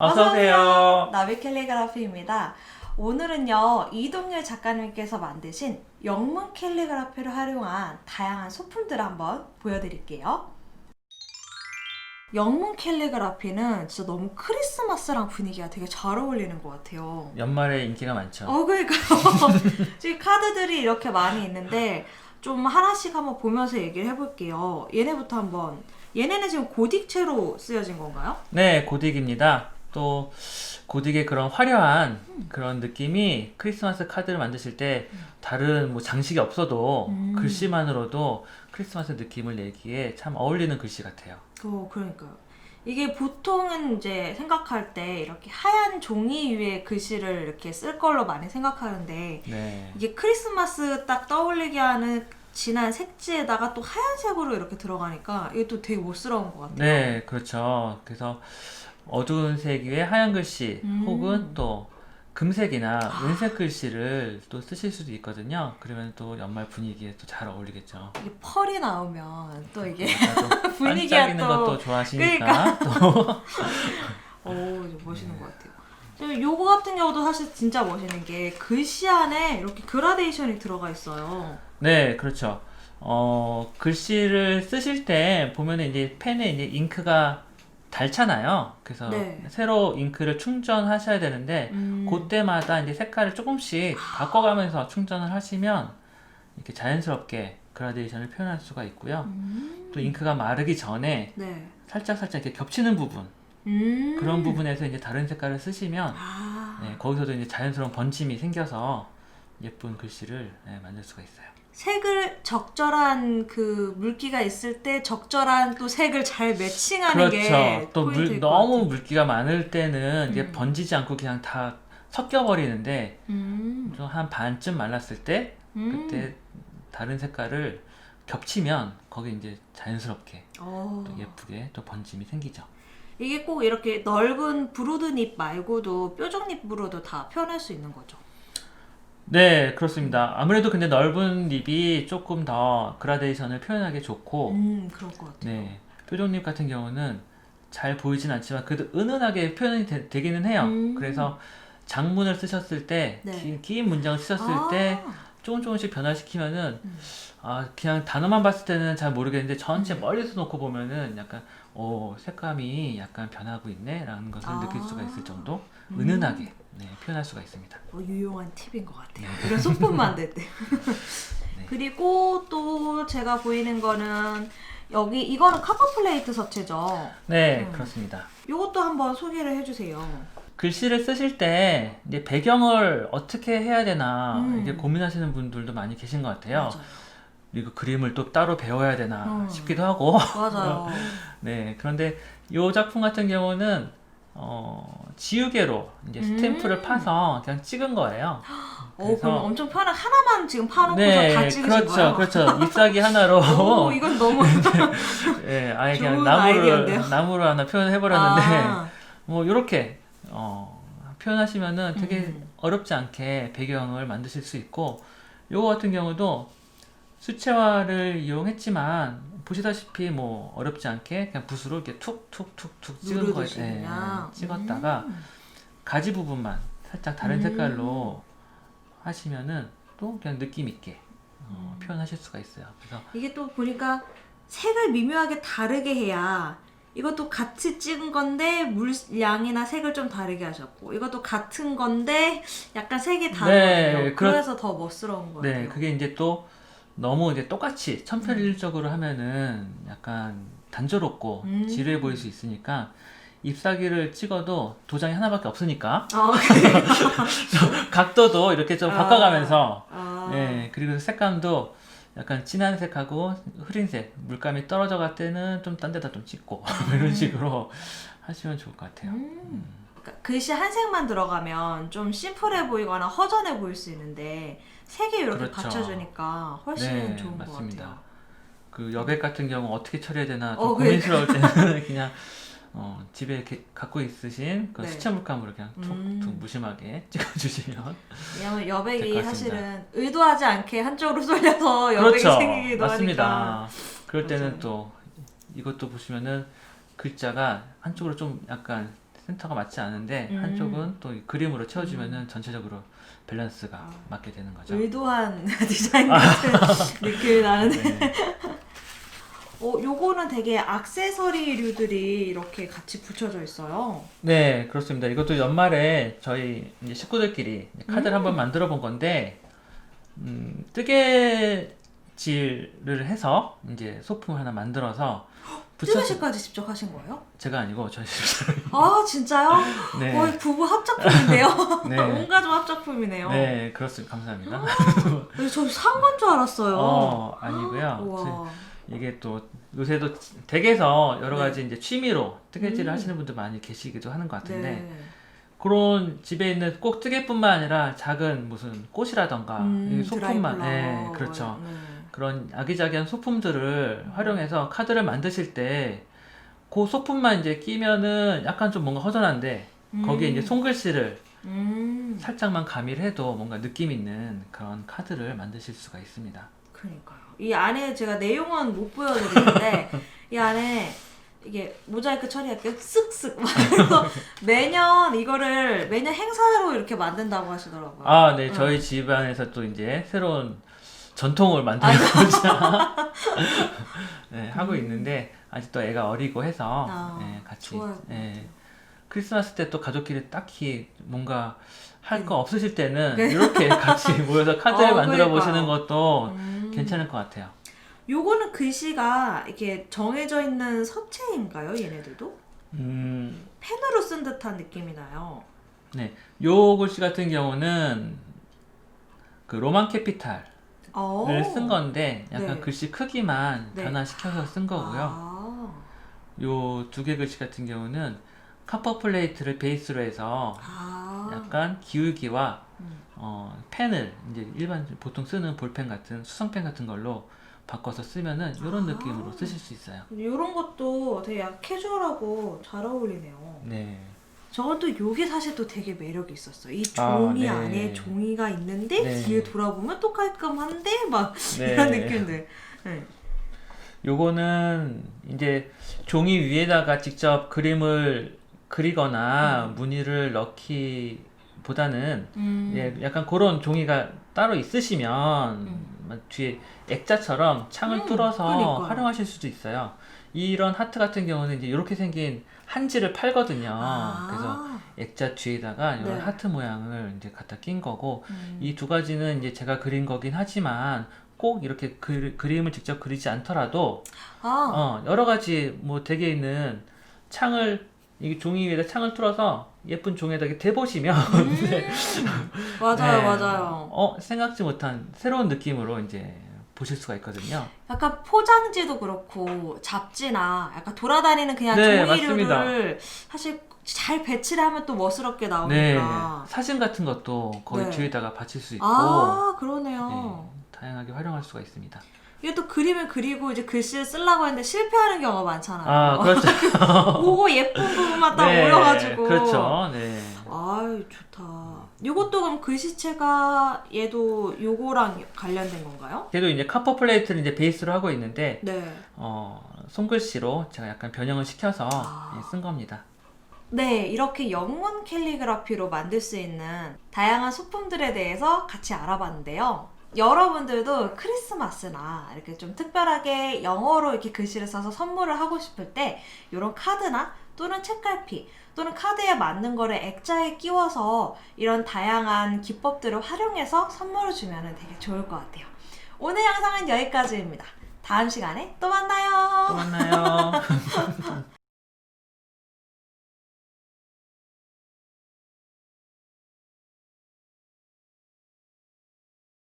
어서 오세요. 나비 캘리그라피입니다. 오늘은요 이동열 작가님께서 만드신 영문 캘리그라피를 활용한 다양한 소품들을 한번 보여드릴게요. 영문 캘리그라피는 진짜 너무 크리스마스랑 분위기가 되게 잘 어울리는 것 같아요. 연말에 인기가 많죠. 어, 그러니까요. 지금 카드들이 이렇게 많이 있는데 좀 하나씩 한번 보면서 얘기를 해볼게요. 얘네부터 한번. 얘네는 지금 고딕체로 쓰여진 건가요? 네, 고딕입니다. 또 고딕의 그런 화려한 그런 느낌이 크리스마스 카드를 만드실 때 다른 뭐 장식이 없어도 음. 글씨만으로도 크리스마스 느낌을 내기에 참 어울리는 글씨 같아요. 어, 그러니까요. 이게 보통은 이제 생각할 때 이렇게 하얀 종이 위에 글씨를 이렇게 쓸 걸로 많이 생각하는데 네. 이게 크리스마스 딱 떠올리게 하는 진한 색지에다가 또 하얀색으로 이렇게 들어가니까 이게 또 되게 멋스러운 것 같아요. 네, 그렇죠. 그래서 어두운 색 위에 하얀 글씨 음. 혹은 또 금색이나 은색 글씨를 또 쓰실 수도 있거든요. 그러면 또 연말 분위기에 또 잘 어울리겠죠. 이게 펄이 나오면 또 이게 분위기가 반짝이는 또- 것도 좋아하시니까 오, 이제 멋있는 것 같아요. 요거 같은 경우도 사실 진짜 멋있는 게 글씨 안에 이렇게 그라데이션이 들어가 있어요. 네, 그렇죠. 어, 글씨를 쓰실 때 보면은 이제 펜에 이제 잉크가 닳잖아요. 그래서 네. 새로 잉크를 충전하셔야 되는데 음. 그때마다 이제 색깔을 조금씩 바꿔가면서 충전을 하시면 이렇게 자연스럽게 그라데이션을 표현할 수가 있고요. 음. 또 잉크가 마르기 전에 네. 살짝 살짝 이렇게 겹치는 부분 음. 그런 부분에서 이제 다른 색깔을 쓰시면 아. 네, 거기서도 이제 자연스러운 번짐이 생겨서 예쁜 글씨를 네, 만들 수가 있어요. 색을 적절한 그 물기가 있을 때 적절한 또 색을 잘 매칭하는 게 그렇죠. 또 포인트일 물, 것 너무. 물기가 많을 때는 이제 음. 번지지 않고 그냥 다 섞여 버리는데 음. 좀한 반쯤 말랐을 때 음. 그때 다른 색깔을 겹치면 거기 이제 자연스럽게 어. 또 예쁘게 또 번짐이 생기죠. 이게 꼭 이렇게 넓은 브로드닙 말고도 뾰족립으로도 다 표현할 수 있는 거죠. 네, 그렇습니다. 아무래도 근데 넓은 립이 조금 더 그라데이션을 표현하기 좋고 음, 그럴 것 같아요. 네, 뾰족립 같은 경우는 잘 보이진 않지만 그래도 은은하게 표현이 되, 기는 해요. 음. 그래서 장문을 쓰셨을 때, 네. 긴, 긴 문장을 쓰셨을 아. 때 조금 조금씩 변화시키면은 음. 아 그냥 단어만 봤을 때는 잘 모르겠는데 전체 멀리서 놓고 보면은 약간 오 색감이 약간 변하고 있네라는 것을 아. 느낄 수가 있을 정도 음. 은은하게 네, 표현할 수가 있습니다. 어, 유용한 팁인 것 같아요. 이런 소품 만들 때. 네. 그리고 또 제가 보이는 거는 여기 이거는 카퍼 플레이트 서체죠. 네 음. 그렇습니다. 이것도 한번 소개를 해주세요. 글씨를 쓰실 때 이제 배경을 어떻게 해야 되나 음. 이게 고민하시는 분들도 많이 계신 것 같아요. 맞아요. 그리고 그림을 또 따로 배워야 되나 음. 싶기도 하고 맞아요. 네, 그런데 이 작품 같은 경우는 어, 지우개로 이제 스탬프를 음. 파서 그냥 찍은 거예요. 어, 그럼 엄청 편한 하나만 지금 파놓고서 네, 다 찍으신 그렇죠, 거예요? 그렇죠. 잎사귀 하나로, 오, 이건 너무 예, 아예 그냥 좋은 나무를 아이디어인데요? 나무로 하나 표현해 버렸는데, 아, 뭐 이렇게 어, 표현하시면은 되게 음. 어렵지 않게 배경을 만드실 수 있고, 요거 같은 경우도 수채화를 이용했지만 보시다시피 뭐 어렵지 않게 그냥 붓으로 이렇게 툭툭툭툭 찍은 거에 예, 그냥. 찍었다가 음. 가지 부분만 살짝 다른 음. 색깔로 하시면은 또 그냥 느낌 있게 어, 음. 표현하실 수가 있어요. 그래서 이게 또 보니까 색을 미묘하게 다르게 해야 이것도 같이 찍은 건데 물량이나 색을 좀 다르게 하셨고 이것도 같은 건데 약간 색이 다르거든요. 네, 그렇- 그래서 더 멋스러운 것 같아요. 네, 그게 이제 또 너무 이제 똑같이 천편일률적으로 하면은 약간 단조롭고 음. 지루해 보일 수 있으니까 잎사귀를 찍어도 도장이 하나밖에 없으니까 어, 그래요? 각도도 이렇게 좀 아. 바꿔가면서 아, 네, 그리고 색감도 약간 진한 색하고 흐린 색, 물감이 떨어져 갈 때는 좀 딴 데다 좀 찍고 이런 식으로 하시면 좋을 것 같아요. 음. 그러니까 글씨 한 색만 들어가면 좀 심플해 보이거나 허전해 보일 수 있는데 색이 이렇게 그렇죠. 받쳐주니까 훨씬 네, 좋은 맞습니다. 것 같아요. 그 여백 같은 경우 어떻게 처리해야 되나 좀 어, 고민스러울 때는 그냥 어, 집에 이렇게 갖고 있으신 그 네. 수채 물감으로 그냥 툭툭 음. 무심하게 찍어주시면 왜냐면 여백이. 사실은 의도하지 않게 한쪽으로 쏠려서 여백이 그렇죠. 생기기도 하니까 맞습니다. 그럴 때는 맞아요. 또 이것도 보시면은 글자가 한쪽으로 좀 약간 센터가 맞지 않은데 음. 한쪽은 또이 그림으로 채워주면은 전체적으로 밸런스가 아. 맞게 되는 거죠. 의도한 디자인 같은 느낌이 나는데. 네. 어, 요거는 되게 악세서리류들이 이렇게 같이 붙여져 있어요. 네, 그렇습니다. 이것도 연말에 저희 이제 식구들끼리 이제 카드를 한번 만들어 본 건데, 음, 뜨개질을 해서 이제 소품을 하나 만들어서 뜨개질까지 직접 하신 거예요? 제가 아니고 저희 집사람이. 아 진짜요? 네. 거의 부부 합작품인데요. 네. 온 가족 합작품이네요. 네, 그렇습니다. 감사합니다. 그래서 저산 건 줄 알았어요. 어, 아니고요. 우와. 이게 또 요새도 댁에서 여러 네. 가지 이제 취미로 뜨개질을 음. 하시는 분들 많이 계시기도 하는 것 같은데 네. 그런 집에 있는 꼭 뜨개뿐만 아니라 작은 무슨 꽃이라던가 음, 이 소품만 드라이플라워. 네, 그렇죠. 네. 그런 아기자기한 소품들을 활용해서 카드를 만드실 때 그 소품만 이제 끼면은 약간 좀 뭔가 허전한데 거기에 음. 이제 손글씨를 음. 살짝만 가미를 해도 뭔가 느낌 있는 그런 카드를 만드실 수가 있습니다. 그러니까요. 이 안에 제가 내용은 못 보여드리는데 이 안에 이게 모자이크 처리할게요. 쓱쓱 막 그래서 매년 이거를 매년 행사로 이렇게 만든다고 하시더라고요. 아, 네. 응. 저희 집안에서 또 이제 새로운 전통을 만들고자 네, 하고 있는데 아직도 애가 어리고 해서 아, 네, 같이. 예, 크리스마스 때 또 가족끼리 딱히 뭔가 할 네. 거 없으실 때는 네. 이렇게 같이 모여서 카드를 어, 만들어. 보시는 것도 음. 괜찮을 것 같아요. 요거는 글씨가 이렇게 정해져 있는 서체인가요? 얘네들도? 음, 펜으로 쓴 듯한 느낌이 나요. 요 글씨 같은 경우는 그 로만 캐피탈 을 어. 쓴 건데 약간 네. 글씨 크기만 네. 변화시켜서 쓴 거고요. 아. 요 두 개 글씨 같은 경우는 카퍼 플레이트를 베이스로 해서 아. 약간 기울기와 음. 어, 펜을 이제 일반 보통 쓰는 볼펜 같은 수성펜 같은 걸로 바꿔서 쓰면은 이런 아. 느낌으로 쓰실 수 있어요. 이런 것도 되게 캐주얼하고 잘 어울리네요. 네. 또 요게 사실 또 되게 매력이 있었어요. 이 아, 종이 네. 안에 종이가 있는데 네. 뒤에 돌아보면 또 깔끔한데 막 네. 이런 느낌들. 네. 요거는 이제 종이 위에다가 직접 그림을 그리거나 음. 무늬를 넣기보다는 음. 예, 약간 그런 종이가 따로 있으시면 음. 막 뒤에 액자처럼 창을 음, 뚫어서 그러니까요. 활용하실 수도 있어요. 이런 하트 같은 경우는 이제 이렇게 생긴 한지를 팔거든요. 아. 그래서 액자 뒤에다가 이런 네. 하트 모양을 이제 갖다 낀 거고 음. 이 두 가지는 이제 제가 그린 거긴 하지만 꼭 이렇게 그, 그림을 직접 그리지 않더라도 아. 어, 여러 가지 뭐 댁에 있는 창을 이 종이 위에다 창을 뚫어서 예쁜 종에다 이렇게 대보시면 네. 음. 맞아요, 네. 맞아요. 어, 생각지 못한 새로운 느낌으로 이제 보실 수가 있거든요. 약간 포장지도 그렇고 잡지나 약간 돌아다니는 그냥 네, 종이류를 사실 잘 배치를 하면 또 멋스럽게 네. 나오니까. 사진 같은 것도 거기 네. 뒤에다가 받칠 수 있고 아, 그러네요. 네, 다양하게 활용할 수가 있습니다. 이게 또 그림을 그리고 이제 글씨를 쓰려고 했는데 실패하는 경우가 많잖아요. 아, 그렇죠. 보고 예쁜 부분만 딱 네, 올려가지고. 그렇죠. 네. 아유, 좋다. 요것도 그럼 글씨체가 얘도 요거랑 관련된 건가요? 걔도 이제 카퍼 플레이트를 이제 베이스로 하고 있는데 네. 어, 손글씨로 제가 약간 변형을 시켜서 아. 예, 쓴 겁니다. 네, 이렇게 영문 캘리그라피로 만들 수 있는 다양한 소품들에 대해서 같이 알아봤는데요. 여러분들도 크리스마스나 이렇게 좀 특별하게 영어로 이렇게 글씨를 써서 선물을 하고 싶을 때 이런 카드나 또는 책갈피 또는 카드에 맞는 거를 액자에 끼워서 이런 다양한 기법들을 활용해서 선물을 주면 되게 좋을 것 같아요. 오늘 영상은 여기까지입니다. 다음 시간에 또 만나요. 또 만나요.